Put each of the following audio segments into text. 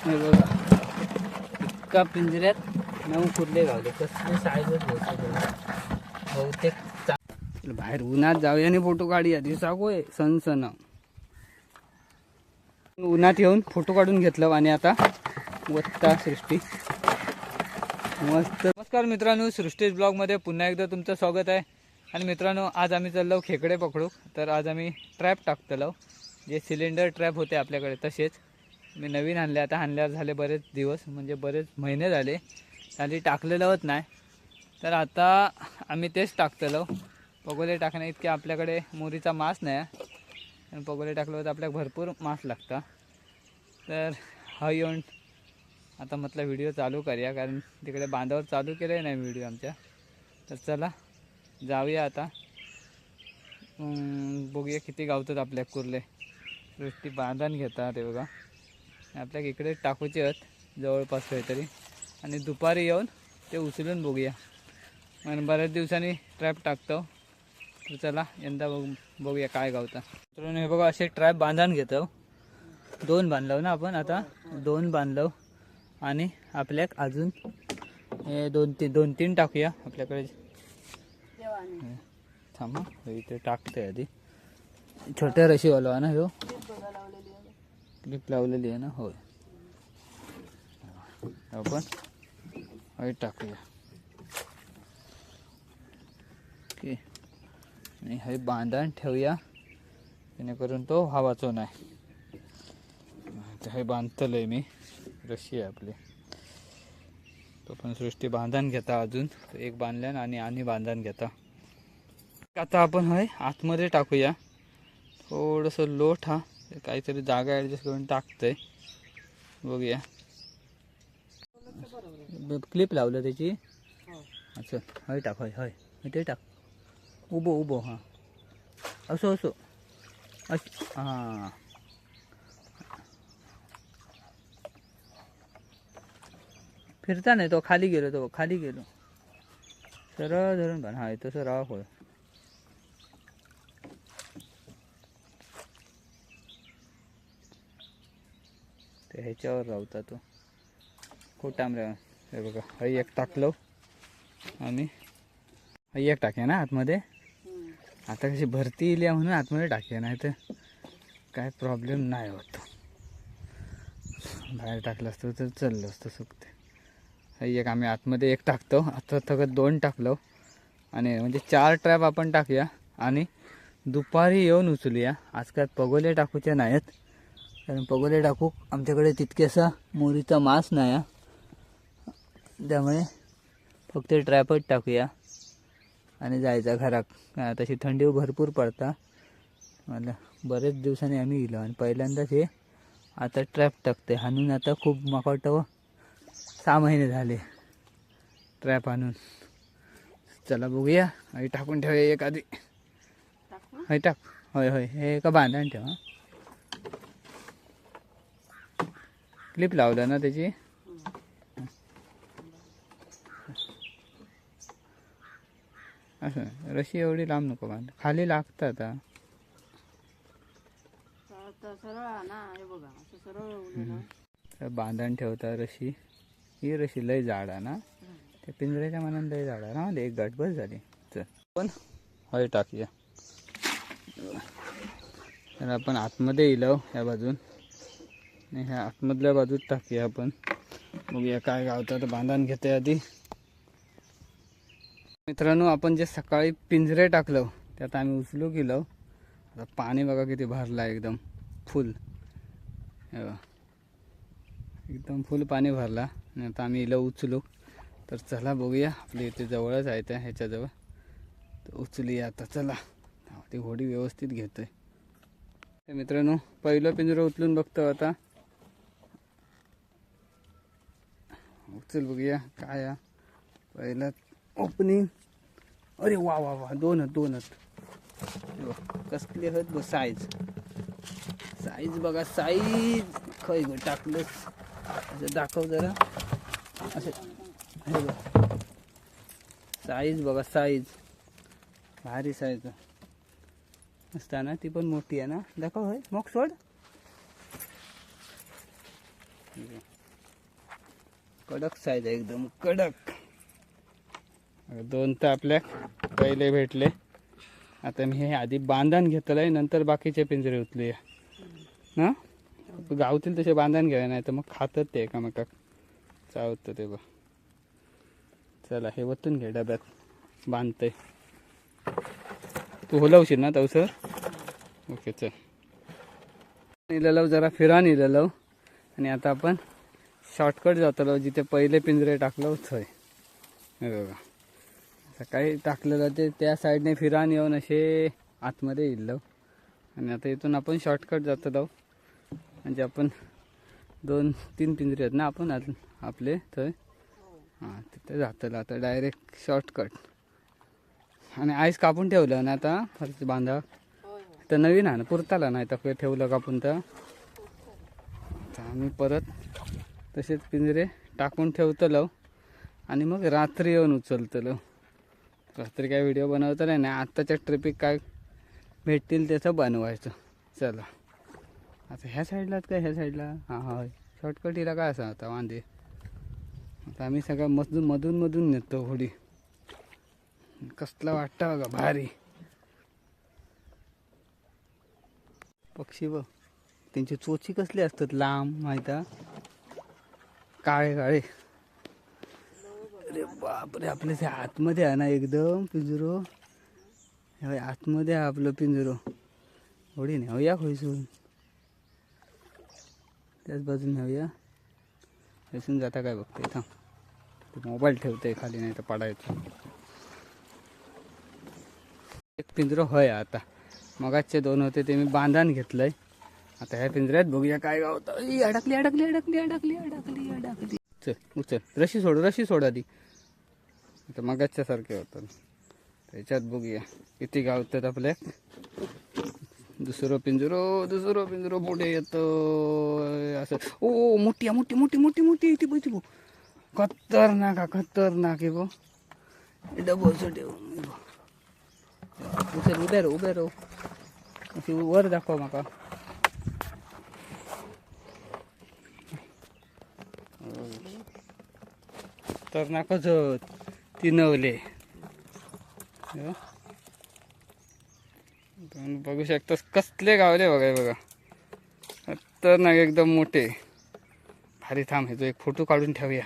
हे बघा. इतका पिंजऱ्यात नऊ कुर्ले गावले. कसले साईजच बहुतेक चा- बाहेर उन्हात जाऊया आणि फोटो काढूया. दिवसाकोय सण सण. उन्हात येऊन फोटो काढून घेतलं आणि आता. वत्ता सृष्टी. मस्त. नमस्कार मित्रांनो सृष्टीज ब्लॉगमध्ये पुन्हा एकदा तुमचं स्वागत आहे. आणि मित्रांनो आज आम्ही चाललो खेकडे पकडू तर आज आम्ही ट्रॅप टाकतलो. जे सिलेंडर ट्रॅप होते आपल्याकडे तसेच. मी नवीन आणले आता आणल्यावर झाले बरेच दिवस म्हणजे बरेच महिने झाले. आणि टाकलेलं होत नाही. तर आता आम्ही तेच टाकतलो. पगोले टाकण्या इतके आपल्याकडे मोरीचा मास नाही आहे. आणि पगोले टाकलं तर आपल्याला भरपूर मास लागतं. तर हा येऊन आता म्हटलं व्हिडिओ चालू करूया कारण तिकडे बांधावर चालू केलं नाही व्हिडिओ आमच्या. तर चला जाऊया आता. बघूया किती गावतात आपल्या कुर्ले. सृष्टी बांधण घेतात ते बघा. आपल्या इकडे टाकूचे आहेत जवळपास काहीतरी. आणि दुपारी येऊन ते उचलून बघूया. आणि बऱ्याच दिवसांनी ट्रॅप टाकतो. तर चला यंदा बघ बघूया काय गावता. मित्रांनो हे बघा असे ट्रॅप बांधान घेतो. दोन बांधलो ना आपण आता? दोन बांधलो. आणि आपल्याक अजून हे दोन तीन दोन तीन टाकूया आपल्याकडे. थांबा हे इथे टाकते आधी. छोट्या रशीवाला ना ह्यो? क्लिप लावलेली आहे ना होय. आपण ऑइल टाकूया. ओके. आणि हे बांधण ठेवूया. जेणेकरून तो हवाचो नाही. हे हे बांधतलंय मी. रशी आहे आपली. तो पण सृष्टी बांधण घेता अजून. एक बांधल्यान आणि आणि बांधण घेता. आता आपण हे आतमध्ये टाकूया. थोडंसं लोट हा. काहीतरी जागा ॲडजस्ट करून टाकतंय. बघूया. क्लिप लावलं त्याची. अच्छा हय टाक हय हय ते टाक. उभो उभो हां. असो असो. अस हां. फिरता नाही तो खाली गेलो तो खाली गेलो. सरळ धरून पण हा तसं राहा होय. ते ह्याच्यावर राहता तो. खूप टाइम राह हे बघा हई एक टाकलो. आणि हई एक टाके ना आतमध्ये? आता कशी भरती येईल म्हणून आतमध्ये टाके नाही तर काय प्रॉब्लेम नाही होत. बाहेर टाकलं असतं तर चाललं असतं सुकते. हई एक आम्ही आतमध्ये एक टाकतो. आता थकत दोन टाकलो. आणि म्हणजे चार ट्रॅप आपण टाकूया. आणि दुपारी येऊन उचलूया. आजकाल पगोले टाकूचे नाहीत. कारण पगोले टाकू आमच्याकडे तितकेसा मोरीचा मांस नाही हा. त्यामुळे फक्त ट्रॅपच टाकूया आणि जायचा घरात. तशी थंडी भरपूर पडता. मला बरेच दिवसांनी आम्ही गेलो आणि पहिल्यांदाच हे आता ट्रॅप टाकते हाणून आता खूप माका वाटतं सहा महिने झाले ट्रॅप आणून चला बघूया. आई टाकून ठेवूया एक आधी. हय टाक. होय होय. हे का बांधण ठेव हं. क्लिप लावलं ना त्याची? असं. रशी एवढी लांब नको बांध. खाली लागतं आता. हे बांधण ठेवता रशी. ही रशी लय जाड आहे ना. त्या पिंजऱ्याच्या मनात लय जाड आहे ना. एक गाठ बस झाली. चल. पण हय टाकूया. तर आपण आतमध्ये येलो ह्या बाजून. आणि ह्या आतमधल्या बाजूत टाकूया आपण. बघूया काय गावतं तर बांधण घेते आधी. मित्रांनो आपण जे सकाळी पिंजरे टाकलं त्यात आम्ही उचलू गेलो. आता पाणी बघा किती भरलं आहे एकदम फुल. एकदम फुल पाणी भरला. आणि आता आम्ही इला उचलू. तर चला बघूया. आपल्या इथे जवळच आहे त्या ह्याच्याजवळ. तर उचलूया आता. चला. ती होडी व्यवस्थित घेतोय. तर मित्रांनो पहिलं पिंजरं उचलून बघतो आता. उचल बघूया काय आहे. पहिलं ओपनिंग अरे वा वा वा. दोनच दोनच. कसले हत बघ साईज साईज बघा साईज खय गो टाकलं. असं दाखव जरा. असं. हे साईज बघा साईज भारी साईज असताना ती पण मोठी आहे ना. दाखव होय मग सोड. कडक साईज आहे एकदम कडक. दोन तर आपल्या पहिले भेटले. आता मी हे आधी बांधण घेतलंय नंतर बाकीचे पिंजरे उचलूया. ना गावतील तसे बांधण घ्यावे नाही तर मग खातात ते एकामेकाक. चावतं ते बघ. चला हे वतून घे डब्यात. बांधते तू होलावशील ना तवसर ओके चल. नेलेलो जरा फिरा नेलेलो आणि आता आपण शॉर्टकट जातलो जिथे पहिले पिंजरे टाकलो थंय हे बघा. सकाळी टाकलेलं ते त्या साईडने फिरान येऊन असे आतमध्ये येईल आणि आता इथून आपण शॉर्टकट जातलो म्हणजे आपण दोन तीन पिंजरे आहेत ना आपण अजून आपले थंय हां तिथे जातलं आता डायरेक्ट शॉर्टकट आणि आईस कापून ठेवलं ना आता फरची बांधा. तर नवीन आहे ना पुरताला नाही तर ठेवलं कापून तर. आम्ही परत तसेच पिंजरे टाकून ठेवतलो आणि मग रात्री येऊन उचलतलो रात्री काय व्हिडिओ बनवतलं नाही आत्ताच्या ट्रिपिक काय भेटतील त्याचं बनवायचं. चला. आता ह्या साईडलाच काय ह्या साईडला? हां हां. शॉर्टकटीला काय असं आता वांदे. आता आम्ही सगळं मधून मधून मधून नेतो होडी कसला वाटतं बघा भारी. पक्षी बघ. त्यांची चोची कसली असतात लांब माहिती काळे काळे. अरे बापरे आपले ते आतमध्ये आहे ना एकदम पिंजरो. आतमध्ये आहे आपलं पिंजरो. होडी नेऊया खोयसून त्याच बाजून नेऊया हैसून जाता काय बघते थांब. मोबाईल ठेवते खाली नाही तर पडायचं. एक पिंजरो होय आता. मगाचे दोन होते ते मी बांधान घेतलंय. आता ह्या पिंजऱ्यात बघूया काय गावतं. ई, अडकली अडकली अडकली अडकली अडकली अडकली. चल उचल रशी सोड रशी सोड आधी. आता मगाच्या सारखे होतं. त्याच्यात बघूया. किती गावतात आपल्या. दुसरं पिंजरो दुसरं पिंजरो पुढे येतो. असं. ओ मोठी आहे, मोठी मोठी मोठी मोठी ती बघ ती बघ. खतरनाक हा, खतरनाक आहे बो डबल ठेव उचल उभे राहू उभे राहू. अशी वर दाखव म्हाका तर नाकच ती हो? बघू शकता कसले गावले बघा बघा बघा. खतरनाक एकदम मोठे. भारी थांब ह्याचा एक फोटो काढून ठेवूया.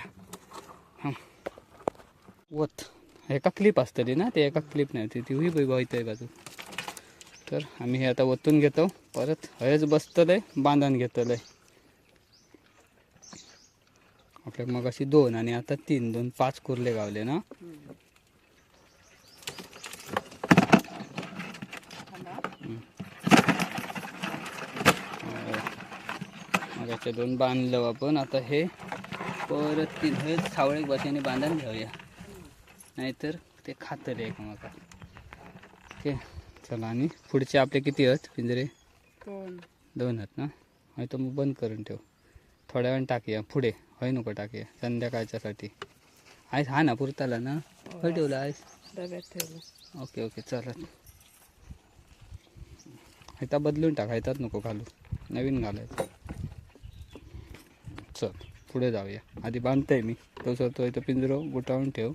थांब. वत. एका क्लिप असतली ना ते एका क्लिप नाही ती ती हुई आहे बाजू तर आम्ही हे आता वतून घेतो. परत हयच बांधून बांधण आहे आपल्या मग अशी दोन आणि आता तीन दोन पाच कुर्ले गावले ना? मगाचे दोन बांधलं आपण आता हे परत तीन हे सावळे बसाने बांधून घेऊया. नाहीतर ते खातर एकमेका ओके चला आणि पुढचे आपले किती आहेत पिंजरे? दोन. दोन आहेत ना? तर मग बंद करून ठेव. थोड्या वेळ टाकूया पुढे. होय नको टाकूया संध्याकाळच्यासाठी. आहेस हा ना पुरताला ना? होय ठेवला आहेस डब्यात ठेवलं. ओके ओके चालत हैता बदलून टाक हैतात नको घालू. नवीन घालायचं. चल पुढे जाऊया. आधी बांधतोय मी. तो तो इथं पिंजरो गुटावून ठेव.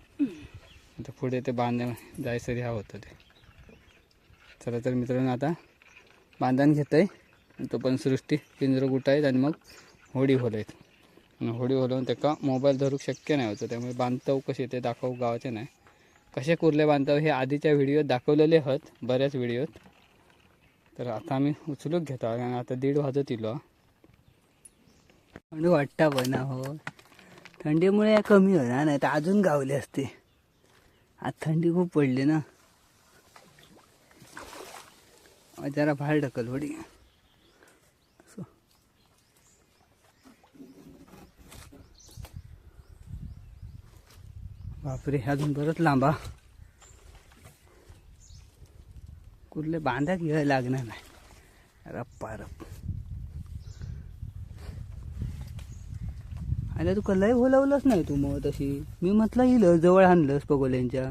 आता पुढे ते बांध जायसरी हा होतं ते. चला तर मित्रांनो आता बांधण घेत आहे तो पण सृष्टी पिंजरो गुटायत आणि मग होडी होलायत आणि होडी होलवून त्याका मोबाईल धरूक शक्य नाही होतं. त्यामुळे बांधतव कसे ते दाखवू गावचे नाही. कसे कुर्ले बांधतव हे आधीच्या व्हिडिओत दाखवलेले आहेत बऱ्याच व्हिडिओत. तर आता आम्ही उचलूक घेतो आणि आता दीड वाजत इलो हो. थंडी वाटता पण हो. थंडीमुळे कमी होणार नाही तर अजून गावले असते. आज थंडी खूप पडली ना. जरा बाहेर ढकल होडी. बापरे अजून बरंच लांबा कुठले बांधा घ्यायला लागणार नाही. रप्पा रप अरे तू कल्लाही बोलावलंच नाही तू मग तशी. मी म्हटलं येईल जवळ आणलंस पगोल्यांच्या.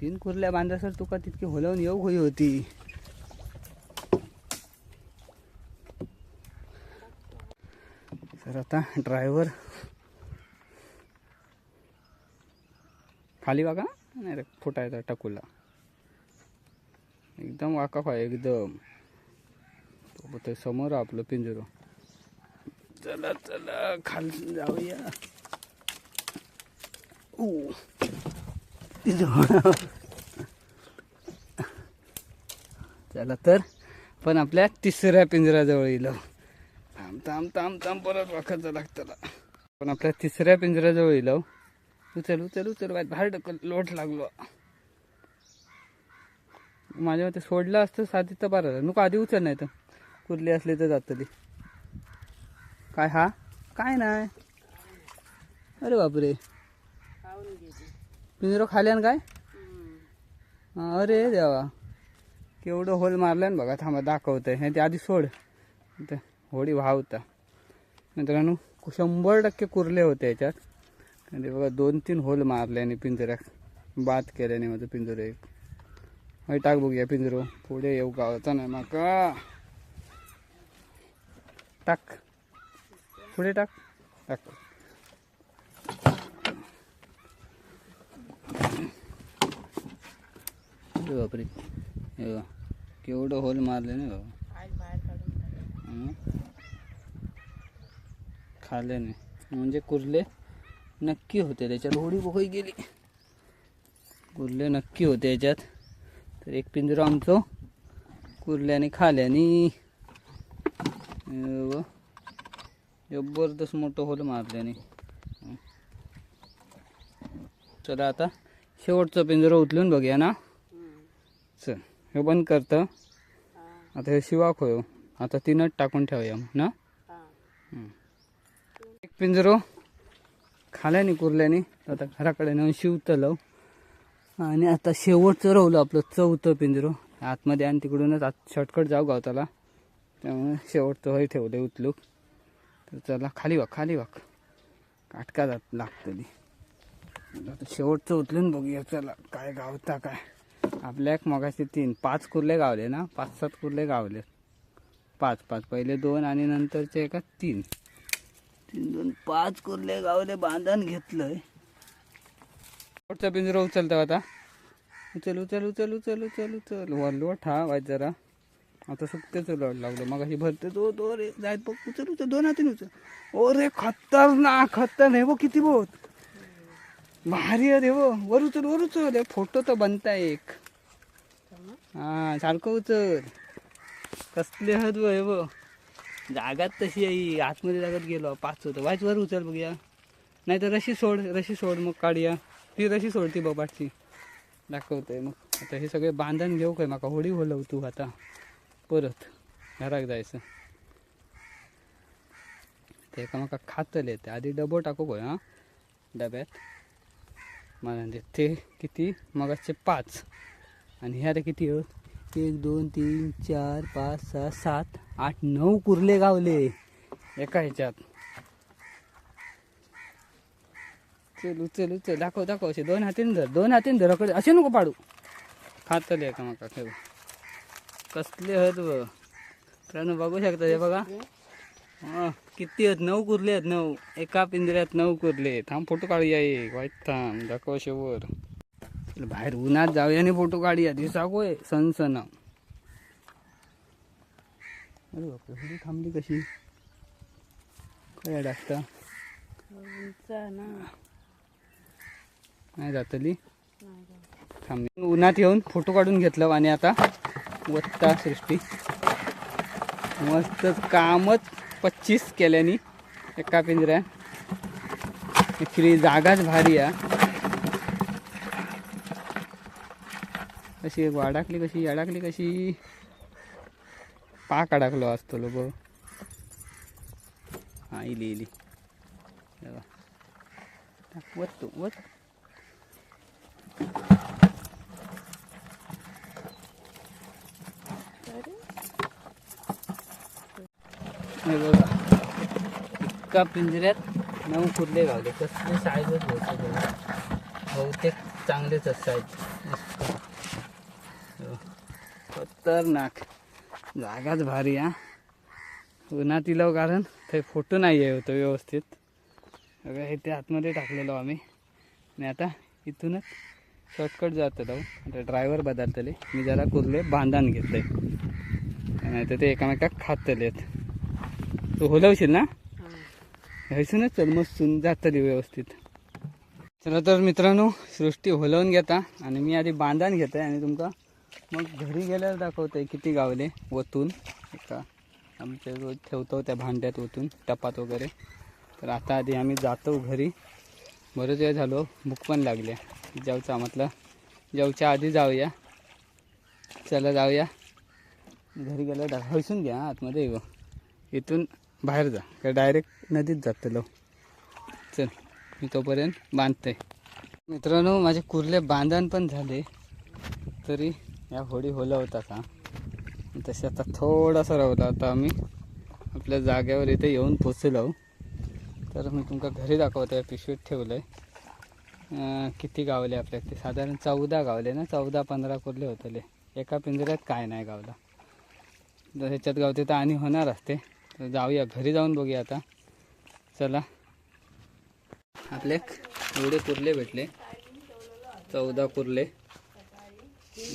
तीन कुर्ल्या बांधा सर तुका तितकी होलावून येऊ होई होती. तर आता ड्रायव्हर खाली बघा नाही रे फुटायचा टाकूला. एकदम वाकाफ आहे एकदम. ते समोर आपलं पिंजरो. चला चला खाली जाऊया. चला तर पण आपल्या तिसऱ्या पिंजऱ्याजवळ येलो थांब थांब थांब थांब परत वाखायचं लागतं पण आपल्या तिसऱ्या पिंजऱ्याजवळ येलो उचल उचल उचल. बाहेर भारी ढकल लोट लागलो. माझ्या मते सोडलं असतं साधी तर बरं झालं. नको आधी उचल नाही तर कुर्ली असली तर जातली काय हा? काय नाही. अरे बापरे. पिंजरो खाल्यान काय? अरे देवा. केवढं होल मारलं ना बघा थांबा दाखवतंय. हे ते आधी सोड. होडी वाहवता. मित्रांनो शंभर टक्के कुर्ले होते याच्यात. आणि बघा दोन तीन होल मारल्याने पिंजऱ्यात बाद केल्याने माझं पिंजरं एक. हय टाक बघूया पिंजरो. पुढे येऊ गावाचा नाही माका. टाक. पुढे टाक. टाक. बापरे. केवढं होल मारले ना बाबा? खाल्ले नाही. म्हणजे कुर्ले? नक्की होते त्याच्यात होडी बोकई गेली. कुर्ले नक्की होते याच्यात. तर एक पिंजरा आमचं कुर्ल्याने खाल्याने जबरदस्त मोठं होल मारल्याने. चला आता शेवटचं पिंजरं उचलून बघूया ना. चल हे बंद करतं. आता हे शिवाक होयो आता तीनच टाकून ठेवूया ना. एक पिंजरो. खाल्याने कुरल्याने आता घराकडे नेऊन शिवतलं आणि आता शेवटचं राहिलं आपलं चौथं पिंजरो. आतमध्ये आणि तिकडूनच आत शॉर्टकट जाऊ गावताला. त्यामुळे शेवटचं हे ठेवलं उचलूक तर चला खाली वाक खाली वाक. काटका जात लागतली आता शेवटचं उचलून बघूया चला काय गावता काय. आपल्या एक मगाशी तीन पाच कुर्ले गावले ना पाच सात कुर्ले गावले. पाच पाच पहिले दोन आणि नंतरचे एका तीन. दोन पाच कुर्ले गावले बांधण घेतलंय. शेवटचा पिंजरा उचलता आता. उचल उचल उचल उचल उचल उचल. वरलो ठा वाज जरा. आता सुकतेच लढ लागलो. मग अशी भरते तो तो रे. जायत बघ उचल उचल. दोन हातीने उचल. ओ रे खतरनाक. खतर हे बो किती बोत भारी अरे हो. वर उचल वर उचल. हे फोटो तर बनताय एक. हा सारखं उचल. कसले हत हे बघ. जागात तशी आहे आतमध्ये जागत गेलो पाच होतं. वाच वर उचल बघूया नाही तर रशी सोड रशी सोड मग काढूया ती रशी सोडती बाबाची दाखवतोय मग. आता हे सगळे बांधण घेऊ काय? माका होडी होलव तू आता. परत. घराक जायचं. ते एका म्हाका खातले ते. आधी डबो टाकू पळय हा. डब्यात. म्हणजे ते किती? मगाचे पाच. आणि ह्या रे किती होत एक दोन तीन चार पाच सहा सात आठ नऊ कुर्ले गावले. एका ह्याच्यात. चल उचल उचल दाखव दाखव असे. दोन हातीन धर दोन हातीन धर. असे नको पाडू. खातले का माका ठेव. कसले हत व. मित्रांनो बघू शकता हे बघा. हा, किती आहेत नऊ कुर्ले आहेत नऊ. एका पिंजऱ्यात नऊ कुर्ले. थांब फोटो काढूया एक. वाईट थांब. दाखव शेवर बाहेर उन्हात जाऊया आणि फोटो काढूया दिसाकोय सन सन अरे बापरे होडी थांबली कशी काय टाकता नाही जातली नाही का? थांब उन्हात येऊन फोटो काढून घेतलं आणि आता वत्ता सृष्टी मस्त कामच पच्चीस केल्यानी एका पिंजऱ्या ॲक्च्युली जागाच भारी आहे कशी एक वाडाकली कशी अडाकली कशी? पाक अडकलो असतो लोक. हा इली इली. वत तू वत. एका पिंजऱ्यात नऊ कुर्ले गावले कसले साईजच होते बहुतेक. चांगलेच आहेत हे बघ. खतरनाक. जागाच भारी हा. उन्हात इलो कारण ते फोटो नाही आहे होतं व्यवस्थित. सगळं हे ते आतमध्ये टाकलेलो आम्ही. आणि आता इथूनच शॉर्टकट जातो आता ड्रायव्हर बदलतले. मी जरा कुर्ले बांधान घेतले नाही तर ते एकामेकाक खातले तू होलवशील ना? हयसूनच चल मस्तून जातली व्यवस्थित. चला तर मित्रांनो सृष्टी होलवून घेता. आणि मी आधी बांधान घेतोय आणि तुमका मग घरी गेल्यावर दाखवतोय किती गावले ओतून. एका आमच्या रोज ठेवतो त्या भांड्यात ओतून टपात वगैरे. तर आता आधी आम्ही जातो घरी. बरंच वेळ झालो भूक पण लागल्या जेवचा म्हटलं जेवच्या आधी जाऊया. चला जाऊया. घरी गेल्यावर दा हसून घ्या आतमध्ये येऊ. इथून बाहेर जा का डायरेक्ट नदीत जातलो चल मी तोपर्यंत बांधते मित्रांनो माझे कुर्ले बांधण पण झाले. तरी या होडी होला होता का? तसे आता थोडासा रावला आता आम्ही आपल्या जागेवर इथे येऊन पोचलो. तर मी तुमका घरी दाखवतो पिशवीत ठेवलं आहे किती गावले आपल्या ते साधारण चौदा गावले ना? चौदा पंधरा कुर्ले होतले? एका पिंजऱ्यात काय नाही गावला. जर ह्याच्यात गावते तर आणि होणार असते. तर जाऊया घरी जाऊन बघूया आता. चला. आपले एवढे कुर्ले भेटले. चौदा कुर्ले.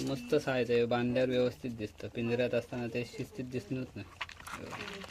मस्त साईज आहे. बांधल्यावर व्यवस्थित दिसतं. पिंजऱ्यात असताना ते शिस्तीत दिसणंच नाही.